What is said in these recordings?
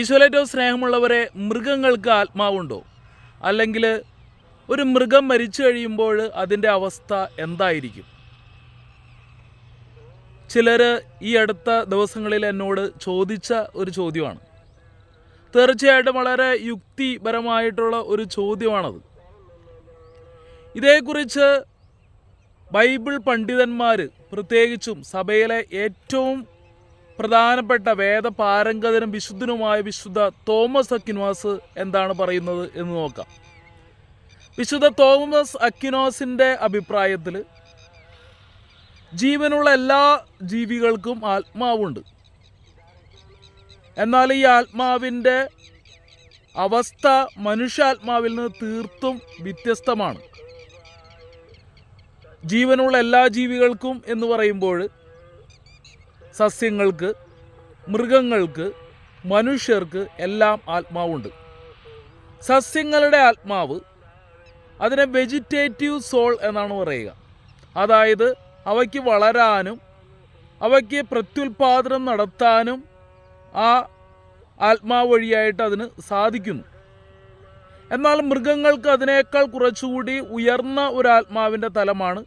ഈശോലേറ്റവും സ്നേഹമുള്ളവരെ മൃഗങ്ങൾക്ക് ആത്മാവുണ്ടോ? അല്ലെങ്കിൽ ഒരു മൃഗം മരിച്ചു കഴിയുമ്പോൾ അതിന്റെ അവസ്ഥ എന്തായിരിക്കും? ചിലർ ഈ അടുത്ത ദിവസങ്ങളിൽ എന്നോട് ചോദിച്ച ഒരു ചോദ്യമാണ്. തീർച്ചയായിട്ടും വളരെ യുക്തിപരമായിട്ടുള്ള ഒരു ചോദ്യമാണത്. ഇതേക്കുറിച്ച് ബൈബിൾ പണ്ഡിതന്മാർ പ്രത്യേകിച്ചും സഭയിലെ ഏറ്റവും പ്രധാനപ്പെട്ട വേദപാരംഗതനും വിശുദ്ധനുമായ വിശുദ്ധ തോമസ് അക്കിനോസ് എന്താണ് പറയുന്നത് എന്ന് നോക്കാം. വിശുദ്ധ തോമസ് അക്കിനോസിന്റെ അഭിപ്രായത്തിൽ ജീവനുള്ള എല്ലാ ജീവികൾക്കും ആത്മാവുണ്ട്. എന്നാൽ ഈ ആത്മാവിന്റെ അവസ്ഥ മനുഷ്യാത്മാവിൽ നിന്ന് തീർത്തും വ്യത്യസ്തമാണ്. ജീവനുള്ള എല്ലാ ജീവികൾക്കും എന്ന് പറയുമ്പോൾ സസ്യങ്ങൾക്ക് മൃഗങ്ങൾക്ക് മനുഷ്യർക്ക് എല്ലാം ആത്മാവുണ്ട്. സസ്യങ്ങളുടെ ആത്മാവ് അതിനെ വെജിറ്റേറ്റീവ് സോൾ എന്നാണ് പറയുക. അതായത് അവയ്ക്ക് വളരാനും അവയ്ക്ക് പ്രത്യുൽപാദനം നടത്താനും ആ ആത്മാവ് വഴിയായിട്ട് അതിന് സാധിക്കുന്നു. എന്നാൽ മൃഗങ്ങൾക്ക് അതിനേക്കാൾ കുറച്ചുകൂടി ഉയർന്ന ഒരു ആത്മാവിന്റെ തലമാണ്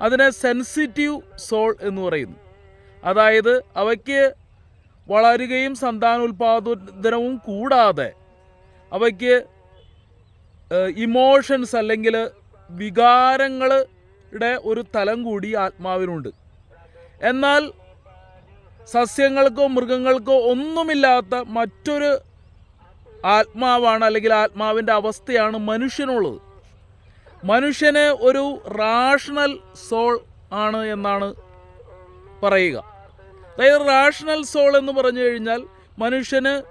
അതിനെ സെൻസിറ്റീവ് സോൾ എന്ന് പറയുന്നു അതായത് അവയ്ക്ക് വളരുകയും സന്താനോൽപാദനവും കൂടാതെ അവയ്ക്ക് ഇമോഷൻസ് അല്ലെങ്കിൽ വികാരങ്ങളുടെ ഒരു തലം കൂടി ആത്മാവിനുണ്ട്. എന്നാൽ സസ്യങ്ങൾക്കോ മൃഗങ്ങൾക്കോ ഒന്നുമില്ലാത്ത മറ്റൊരു ആത്മാവാണ് അല്ലെങ്കിൽ ആത്മാവിന്റെ അവസ്ഥയാണ് മനുഷ്യനുള്ളത്. മനുഷ്യന് ഒരു റാഷണൽ സോൾ ആണ് എന്നാണ് പറയുക. അതായത് റാഷണൽ സോൾ എന്ന് പറഞ്ഞു കഴിഞ്ഞാൽ മനുഷ്യന്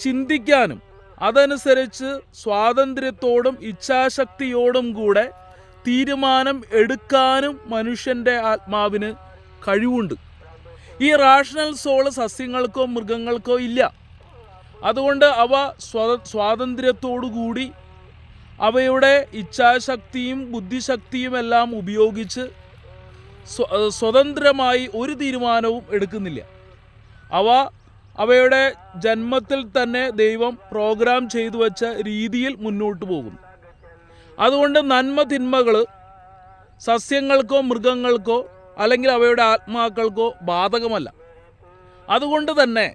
ചിന്തിക്കാനും അതനുസരിച്ച് സ്വാതന്ത്ര്യത്തോടും ഇച്ഛാശക്തിയോടും കൂടെ തീരുമാനം എടുക്കാനും മനുഷ്യന്റെ ആത്മാവിന് കഴിവുണ്ട്. ഈ റാഷണൽ സോൾ സസ്യങ്ങൾക്കോ മൃഗങ്ങൾക്കോ ഇല്ല. അതുകൊണ്ട് അവ സ്വ സ്വാതന്ത്ര്യത്തോടുകൂടി അവയുടെ ഇച്ഛാശക്തിയും ബുദ്ധിശക്തിയുമെല്ലാം ഉപയോഗിച്ച് സ്വതന്ത്രമായി ഒരു തീരുമാനവും എടുക്കുന്നില്ല. അവ അവയുടെ ജന്മത്തിൽ തന്നെ ദൈവം പ്രോഗ്രാം ചെയ്തു വച്ച രീതിയിൽ മുന്നോട്ട് പോകുന്നു. അതുകൊണ്ട് നന്മ തിന്മകൾ സസ്യങ്ങൾക്കോ മൃഗങ്ങൾക്കോ അല്ലെങ്കിൽ അവയുടെ ആത്മാക്കൾക്കോ ബാധകമല്ല. അതുകൊണ്ട് തന്നെ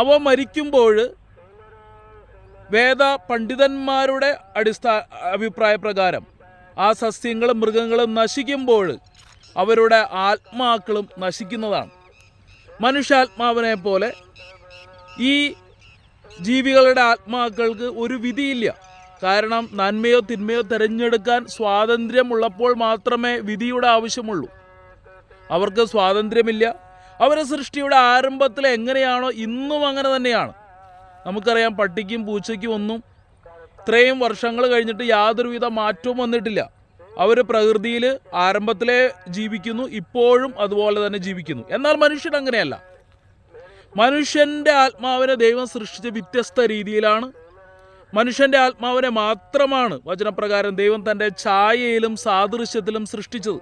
അവ മരിക്കുമ്പോൾ വേദ പണ്ഡിതന്മാരുടെ അടിസ്ഥാന അഭിപ്രായ പ്രകാരം ആ സസ്യങ്ങളും മൃഗങ്ങളും നശിക്കുമ്പോൾ അവരുടെ ആത്മാക്കളും നശിക്കുന്നതാണ്. മനുഷ്യാത്മാവിനെ പോലെ ഈ ജീവികളുടെ ആത്മാക്കൾക്ക് ഒരു വിധിയില്ല. കാരണം നന്മയോ തിന്മയോ തിരഞ്ഞെടുക്കാൻ സ്വാതന്ത്ര്യമുള്ളപ്പോൾ മാത്രമേ വിധിയുടെ ആവശ്യമുള്ളൂ. അവർക്ക് സ്വാതന്ത്ര്യമില്ല. അവരെ സൃഷ്ടിയുടെ ആരംഭത്തിൽ എങ്ങനെയാണോ ഇന്നും അങ്ങനെ തന്നെയാണ്. നമുക്കറിയാം പട്ടിക്കും പൂച്ചയ്ക്കും ഒന്നും ഇത്രയും വർഷങ്ങൾ കഴിഞ്ഞിട്ട് യാതൊരുവിധ മാറ്റവും വന്നിട്ടില്ല. അവർ പ്രകൃതിയിൽ ആരംഭത്തിലെ ജീവിക്കുന്നു ഇപ്പോഴും അതുപോലെ തന്നെ ജീവിക്കുന്നു. എന്നാൽ മനുഷ്യൻ അങ്ങനെയല്ല. മനുഷ്യന്റെ ആത്മാവിനെ ദൈവം സൃഷ്ടിച്ച വ്യത്യസ്ത രീതിയിലാണ്. മനുഷ്യന്റെ ആത്മാവിനെ മാത്രമാണ് വചനപ്രകാരം ദൈവം തന്റെ ഛായയിലും സാദൃശ്യത്തിലും സൃഷ്ടിച്ചത്.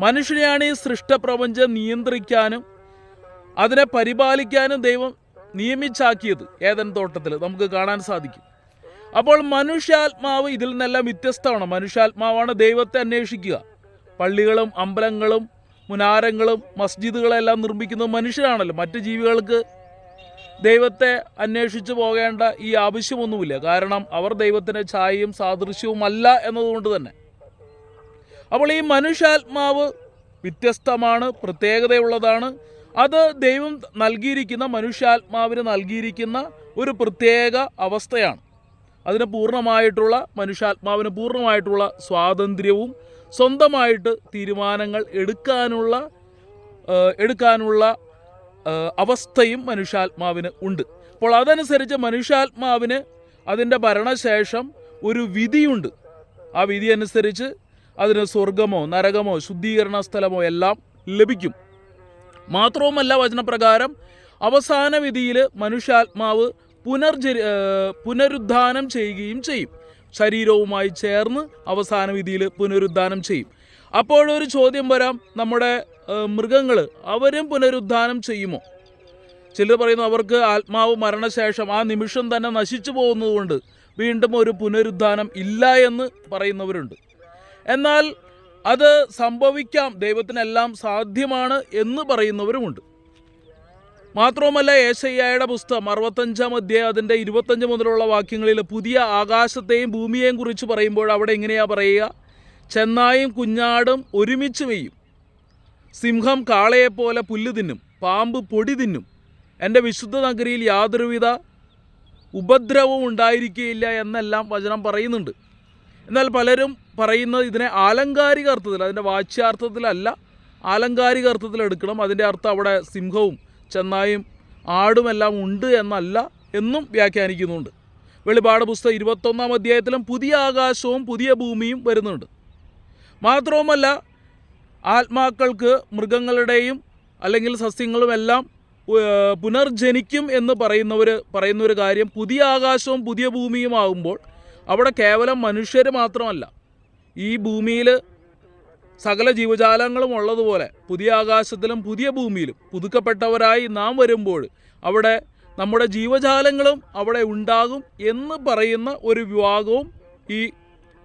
മനുഷ്യനെയാണ് ഈ സൃഷ്ടപ്രപഞ്ചം നിയന്ത്രിക്കാനും അതിനെ പരിപാലിക്കാനും ദൈവം നിയമിച്ചാക്കിയത് ഏതൻ തോട്ടത്തിൽ. നമുക്ക് കാണാൻ സാധിക്കും. അപ്പോൾ മനുഷ്യാത്മാവ് ഇതിൽ നിന്നെല്ലാം വ്യത്യസ്തമാണ്. മനുഷ്യാത്മാവാണ് ദൈവത്തെ അന്വേഷിക്കുക. പള്ളികളും അമ്പലങ്ങളും മുനാരങ്ങളും മസ്ജിദുകളെല്ലാം നിർമ്മിക്കുന്നത് മനുഷ്യരാണല്ലോ. മറ്റ് ജീവികൾക്ക് ദൈവത്തെ അന്വേഷിച്ചു പോകേണ്ട ഈ ആവശ്യമൊന്നുമില്ല. കാരണം അവർ ദൈവത്തിന്റെ ഛായയും സാദൃശ്യവുമല്ല എന്നതുകൊണ്ട് തന്നെ. അപ്പോൾ ഈ മനുഷ്യാത്മാവ് വ്യത്യസ്തമാണ് പ്രത്യേകതയുള്ളതാണ്. അത് ദൈവം നൽകിയിരിക്കുന്ന മനുഷ്യാത്മാവിന് നൽകിയിരിക്കുന്ന ഒരു പ്രത്യേക അവസ്ഥയാണ്. അതിന് പൂർണമായിട്ടുള്ള മനുഷ്യാത്മാവിന് പൂർണമായിട്ടുള്ള സ്വാതന്ത്ര്യവും സ്വന്തമായിട്ട് തീരുമാനങ്ങൾ എടുക്കാനുള്ള എടുക്കാനുള്ള അവസ്ഥയും മനുഷ്യാത്മാവിന് ഉണ്ട്. അപ്പോൾ അതനുസരിച്ച് മനുഷ്യാത്മാവിന് അതിന്റെ ഭരണശേഷം ഒരു വിധിയുണ്ട്. ആ വിധി അനുസരിച്ച് അതിന് സ്വർഗമോ നരകമോ ശുദ്ധീകരണ സ്ഥലമോ എല്ലാം ലഭിക്കും. മാത്രവുമല്ല വചനപ്രകാരം അവസാന വിധിയിൽ മനുഷ്യാത്മാവ് പുനർജരി പുനരുദ്ധാനം ചെയ്യുകയും ചെയ്യും. ശരീരവുമായി ചേർന്ന് അവസാന വിധിയിൽ പുനരുദ്ധാനം ചെയ്യും. അപ്പോഴൊരു ചോദ്യം വരാം. നമ്മുടെ മൃഗങ്ങൾ അവരും പുനരുദ്ധാനം ചെയ്യുമോ? ചിലർ പറയുന്നു അവർക്ക് ആത്മാവ് മരണശേഷം ആ നിമിഷം തന്നെ നശിച്ചു പോകുന്നതുകൊണ്ട് വീണ്ടും ഒരു പുനരുദ്ധാനം ഇല്ല എന്ന് പറയുന്നവരുണ്ട്. എന്നാൽ അത് സംഭവിക്കാം. ദൈവത്തിനെല്ലാം സാധ്യമാണ് എന്ന് പറയുന്നവരുമുണ്ട്. മാത്രവുമല്ല ഏശയ്യായുടെ പുസ്തകം അറുപത്തഞ്ചാം അധ്യായം അതിന്റെ ഇരുപത്തഞ്ച് മുതലുള്ള വാക്യങ്ങളിൽ പുതിയ ആകാശത്തെയും ഭൂമിയെയും കുറിച്ച് പറയുമ്പോൾ അവിടെ എങ്ങനെയാണ് പറയുക? ചെന്നായും കുഞ്ഞാടും ഒരുമിച്ച് വെയ്യും സിംഹം കാളയെപ്പോലെ പുല്ല് തിന്നും പാമ്പ് പൊടി തിന്നും. എന്റെ വിശുദ്ധ നഗരിയിൽ യാതൊരുവിധ ഉപദ്രവവും ഉണ്ടായിരിക്കുകയില്ല എന്നെല്ലാം വചനം പറയുന്നുണ്ട്. എന്നാൽ പലരും പറയുന്നത് ഇതിനെ ആലങ്കാരിക അർത്ഥത്തിൽ അതിന്റെ വാച്യാർത്ഥത്തിലല്ല ആലങ്കാരിക അർത്ഥത്തിൽ എടുക്കണം. അതിന്റെ അർത്ഥം അവിടെ സിംഹവും ചെന്നായും ആടുമെല്ലാം ഉണ്ട് എന്നല്ല എന്നും വ്യാഖ്യാനിക്കുന്നുണ്ട്. വെളിപാട് പുസ്തകം ഇരുപത്തൊന്നാം അധ്യായത്തിലും പുതിയ ആകാശവും പുതിയ ഭൂമിയും വരുന്നുണ്ട്. മാത്രവുമല്ല ആത്മാക്കൾക്ക് മൃഗങ്ങളുടെയും അല്ലെങ്കിൽ സസ്യങ്ങളുമെല്ലാം പുനർജനിക്കും എന്ന് പറയുന്നവർ പറയുന്ന ഒരു കാര്യം പുതിയ ആകാശവും പുതിയ ഭൂമിയും ആകുമ്പോൾ അവിടെ കേവലം മനുഷ്യർ മാത്രമല്ല. ഈ ഭൂമിയിൽ സകല ജീവജാലങ്ങളും ഉള്ളതുപോലെ പുതിയ ആകാശത്തിലും പുതിയ ഭൂമിയിലും പുതുക്കപ്പെട്ടവരായി നാം വരുമ്പോൾ അവിടെ നമ്മുടെ ജീവജാലങ്ങളും അവിടെ ഉണ്ടാകും എന്ന് പറയുന്ന ഒരു വിഭാഗവും ഈ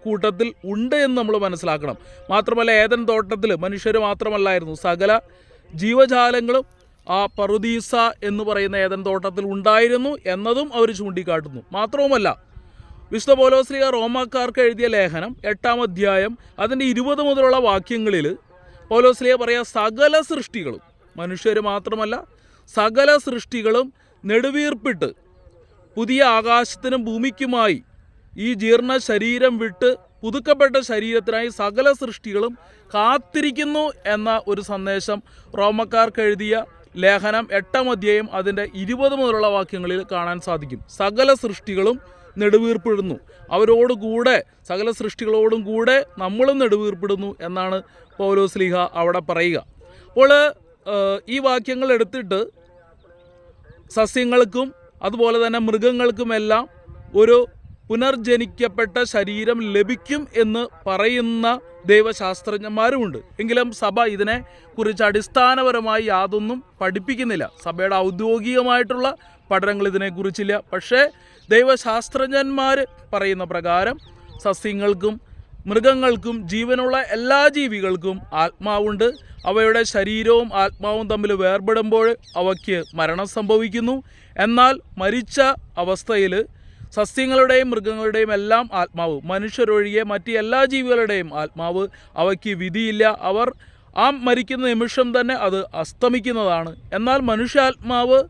കൂട്ടത്തിൽ ഉണ്ട് എന്ന് നമ്മൾ മനസ്സിലാക്കണം. മാത്രമല്ല ഏതൻ തോട്ടത്തിൽ മനുഷ്യർ മാത്രമല്ലായിരുന്നു. സകല ജീവജാലങ്ങളും ആ പറുദീസ എന്ന് പറയുന്ന ഏതൻ തോട്ടത്തിൽ ഉണ്ടായിരുന്നു എന്നതും അവർ ചൂണ്ടിക്കാട്ടുന്നു. മാത്രവുമല്ല വിശുദ്ധ പൗലോസ്ലിയ റോമാക്കാർക്ക് എഴുതിയ ലേഖനം എട്ടാം അധ്യായം അതിന്റെ ഇരുപത് മുതലുള്ള വാക്യങ്ങളിൽ പൗലോസ്ലിയ പറയാ സകല സൃഷ്ടികളും മനുഷ്യർ മാത്രമല്ല സകല സൃഷ്ടികളും നെടുവീർപ്പിട്ട് പുതിയ ആകാശത്തിനും ഭൂമിക്കുമായി ഈ ജീർണ ശരീരം വിട്ട് പുതുക്കപ്പെട്ട ശരീരത്തിനായി സകല സൃഷ്ടികളും കാത്തിരിക്കുന്നു എന്ന ഒരു സന്ദേശം റോമക്കാർക്ക് എഴുതിയ ലേഖനം എട്ടാം അധ്യായം അതിന്റെ ഇരുപത് മുതലുള്ള വാക്യങ്ങളിൽ കാണാൻ സാധിക്കും. സകല സൃഷ്ടികളും നെടുവീർപ്പിടുന്നു. അവരോട് കൂടെ സകല സൃഷ്ടികളോടും കൂടെ നമ്മളും നെടുവീർപ്പിടുന്നു എന്നാണ് പൗലോസ് പൗലോസ്ലിഹ അവിടെ പറയുക. അപ്പോൾ ഈ വാക്യങ്ങൾ എടുത്തിട്ട് സസ്യങ്ങൾക്കും അതുപോലെ തന്നെ മൃഗങ്ങൾക്കുമെല്ലാം ഒരു പുനർജനിക്കപ്പെട്ട ശരീരം ലഭിക്കും എന്ന് പറയുന്ന ദൈവശാസ്ത്രജ്ഞന്മാരുമുണ്ട്. എങ്കിലും സഭ ഇതിനെ കുറിച്ച് അടിസ്ഥാനപരമായി യാതൊന്നും പഠിപ്പിക്കുന്നില്ല. സഭയുടെ ഔദ്യോഗികമായിട്ടുള്ള പഠനങ്ങൾ ഇതിനെക്കുറിച്ചില്ല. പക്ഷേ ദൈവശാസ്ത്രജ്ഞന്മാർ പറയുന്ന പ്രകാരം സസ്യങ്ങൾക്കും മൃഗങ്ങൾക്കും ജീവനുള്ള എല്ലാ ജീവികൾക്കും ആത്മാവുണ്ട്. അവയുടെ ശരീരവും ആത്മാവും തമ്മിൽ വേർപെടുമ്പോൾ അവയ്ക്ക് മരണം സംഭവിക്കുന്നു. എന്നാൽ മരിച്ച അവസ്ഥയിൽ സസ്യങ്ങളുടെയും മൃഗങ്ങളുടെയും എല്ലാം ആത്മാവ് മനുഷ്യരൊഴികെ മറ്റ് എല്ലാ ജീവികളുടെയും ആത്മാവ് അവയ്ക്ക് വിധിയില്ല. അവർ ആ മരിക്കുന്ന നിമിഷം തന്നെ അത് അസ്തമിക്കുന്നതാണ്. എന്നാൽ മനുഷ്യാത്മാവ്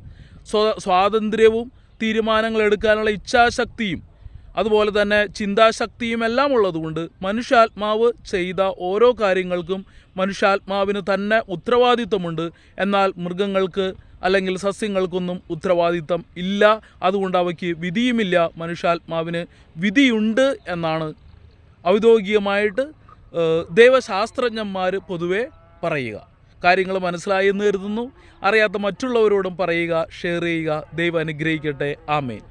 സ്വ- സ്വാതന്ത്ര്യവും തീരുമാനങ്ങൾ എടുക്കാനുള്ള ഇച്ഛാശക്തിയും അതുപോലെ തന്നെ ചിന്താശക്തിയും എല്ലാം ഉള്ളതുകൊണ്ട് മനുഷ്യാത്മാവ് ചെയ്ത ഓരോ കാര്യങ്ങൾക്കും മനുഷ്യാത്മാവിന് തന്നെ ഉത്തരവാദിത്വമുണ്ട്. എന്നാൽ മൃഗങ്ങൾക്ക് അല്ലെങ്കിൽ സസ്യങ്ങൾക്കൊന്നും ഉത്തരവാദിത്തം ഇല്ല. അതുകൊണ്ട് അവയ്ക്ക് വിധിയുമില്ല. മനുഷ്യാത്മാവിന് വിധിയുണ്ട് എന്നാണ് ഔദ്യോഗികമായിട്ട് ദൈവശാസ്ത്രജ്ഞന്മാർ പൊതുവെ പറയുക. കാര്യങ്ങൾ മനസ്സിലായെന്ന് കരുതുന്നു. അറിയാത്ത മറ്റുള്ളവരോടും പറയുക ഷെയർ ചെയ്യുക. ദൈവം അനുഗ്രഹിക്കട്ടെ. ആമേൻ.